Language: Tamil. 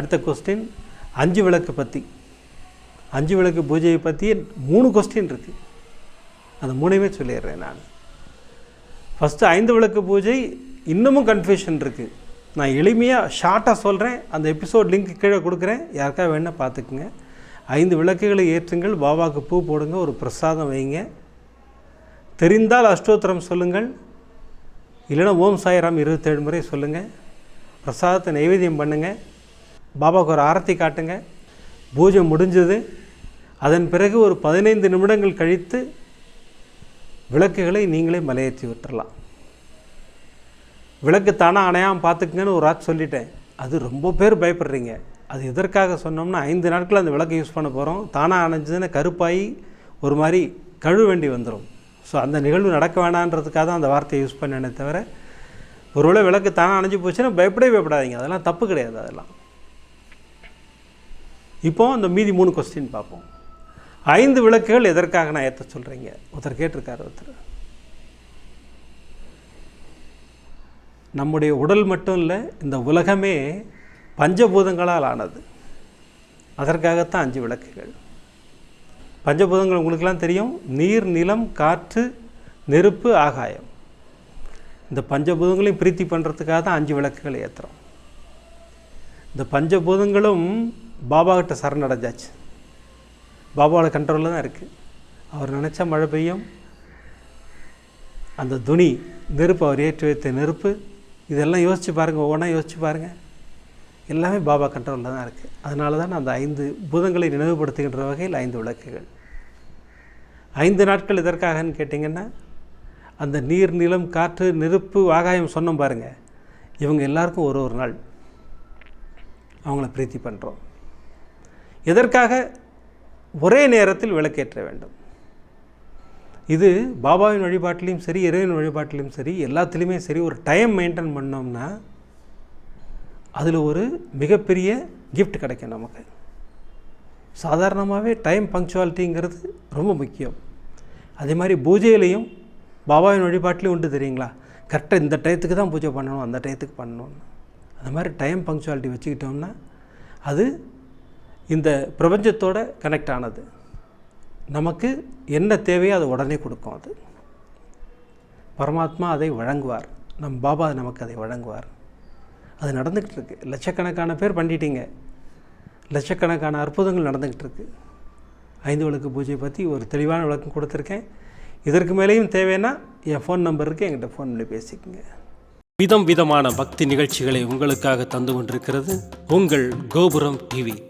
அடுத்த கொஸ்டின் அஞ்சு விளக்கு பற்றி அஞ்சு விளக்கு பூஜையை பற்றி மூணு கொஸ்டின் இருக்குது அந்த மூணையுமே சொல்லிடுறேன் நான். ஃபஸ்ட்டு ஐந்து விளக்கு பூஜை இன்னமும் கன்ஃபியூஷன் இருக்குது நான் எளிமையாக ஷார்ட்டாக சொல்கிறேன் அந்த எபிசோட் லிங்க் கீழே கொடுக்குறேன். யாருக்கா வேணால் பார்த்துக்குங்க. ஐந்து விளக்குகளை ஏற்றுங்கள். பாபாவுக்கு பூ போடுங்க. ஒரு பிரசாதம் வைங்க. தெரிந்தால் அஷ்டோத்திரம் சொல்லுங்கள். இல்லைன்னா ஓம் சாய்ராம் இருபத்தேழு முறை சொல்லுங்கள் பிரசாதத்தை நைவேத்தியம் பண்ணுங்கள் பாபாவுக்கு ஒரு ஆரத்தி காட்டுங்க. பூஜை முடிஞ்சது. அதன் பிறகு ஒரு பதினைந்து நிமிடங்கள் கழித்து விளக்குகளை நீங்களே மலையேற்றி விட்டுறலாம். விளக்கு தானாக அணையாமல் பார்த்துக்குங்கன்னு ஒரு ஆட் சொல்லிட்டேன். அது ரொம்ப பேர் பயப்படுறீங்க. அது எதற்காக சொன்னோம்னா ஐந்து நாட்கள் அந்த விளக்கை யூஸ் பண்ண போகிறோம் தானாக அணைஞ்சதுன்னு கருப்பாகி ஒரு மாதிரி கழுவ வேண்டி வந்துடும் ஸோ அந்த நிகழ்வு நடக்க வேணான்றதுக்காக தான் அந்த வார்த்தையை யூஸ் பண்ணேனே தவிர ஒருவேளை விளக்கு தானாக அணைஞ்சு போச்சுன்னா பயப்படவே பயப்படாதீங்க. அதெல்லாம் தப்பு கிடையாது அதெல்லாம். இப்போ அந்த மீதி மூணு கொஸ்டின் பார்ப்போம். ஐந்து விளக்குகள் எதற்காக நான் ஏற்ற சொல்கிறீங்க ஒருத்தர் கேட்டிருக்காரு ஒருத்தர். நம்முடைய உடல் மட்டும் இல்லை இந்த உலகமே பஞ்சபூதங்களால் ஆனது. அதற்காகத்தான் அஞ்சு விளக்குகள். பஞ்சபூதங்கள் உங்களுக்கெல்லாம் தெரியும். நீர் நிலம் காற்று நெருப்பு ஆகாயம். இந்த பஞ்சபூதங்களையும் பிரீத்தி பண்ணுறதுக்காக தான் அஞ்சு விளக்குகள் ஏற்றுறோம் இந்த பஞ்சபூதங்களும் பாபா கிட்ட சரணடைஞ்சாச்சு பாபாவோட கண்ட்ரோலில் தான் இருக்குது அவர் நினச்சா மழை பெய்யும். அந்த துணி நெருப்பு அவர் ஏற்றி வைத்த நெருப்பு. இதெல்லாம் யோசித்து பாருங்கள் ஒவ்வொன்றா யோசித்து பாருங்கள் எல்லாமே பாபா கண்ட்ரோலில் தான் இருக்குது அதனால தான் அந்த ஐந்து பூதங்களை நினைவுபடுத்துகின்ற வகையில் ஐந்து விளக்குகள். ஐந்து நாட்கள் எதற்காகன்னு கேட்டிங்கன்னா அந்த நீர் நிலம் காற்று நெருப்பு ஆகாயம் சொன்னோம் பாருங்கள் இவங்க எல்லாருக்கும் ஒரு ஒரு நாள் அவங்கள பிரீத்தி பண்ணுறோம் எதற்காக? ஒரே நேரத்தில் விளக்கேற்ற வேண்டும். இது பாபாவின் வழிபாட்டிலையும் சரி இறைவன் வழிபாட்டிலையும் சரி எல்லாத்துலேயுமே சரி ஒரு டைம் மெயின்டைன் பண்ணோம்னா அதில் ஒரு மிகப்பெரிய கிஃப்ட் கிடைக்கும் நமக்கு. சாதாரணமாகவே டைம் பங்க்சுவாலிட்டிங்கிறது ரொம்ப முக்கியம். அதே மாதிரி பூஜையிலையும் பாபாவின் வழிபாட்டிலையும் உண்டு தெரியுங்களா? கரெக்டாக இந்த டயத்துக்கு தான் பூஜை பண்ணணும் அந்த டயத்துக்கு பண்ணணும்னு அந்த மாதிரி டைம் பங்க்சுவாலிட்டி வச்சுக்கிட்டோம்னா அது இந்த பிரபஞ்சத்தோட கனெக்ட் ஆனது. நமக்கு என்ன தேவையோ அதை உடனே கொடுக்கும் அது. பரமாத்மா அதை வழங்குவார். நம் பாபா நமக்கு அதை வழங்குவார். அது நடந்துக்கிட்டு இருக்கு. லட்சக்கணக்கான பேர் பண்ணிட்டீங்க. லட்சக்கணக்கான அற்புதங்கள் நடந்துக்கிட்டு இருக்கு. ஐந்து விளக்கு பூஜை பற்றி ஒரு தெளிவான விளக்கம் கொடுத்துருக்கேன். இதற்கு மேலேயும் தேவைன்னா என் ஃபோன் நம்பர் இருக்குது என்கிட்ட ஃபோன் பண்ணி பேசிக்கோங்க. விதம் விதமான பக்தி நிகழ்ச்சிகளை உங்களுக்காக தந்து கொண்டிருக்கிறது உங்கள் கோபுரம் டிவி.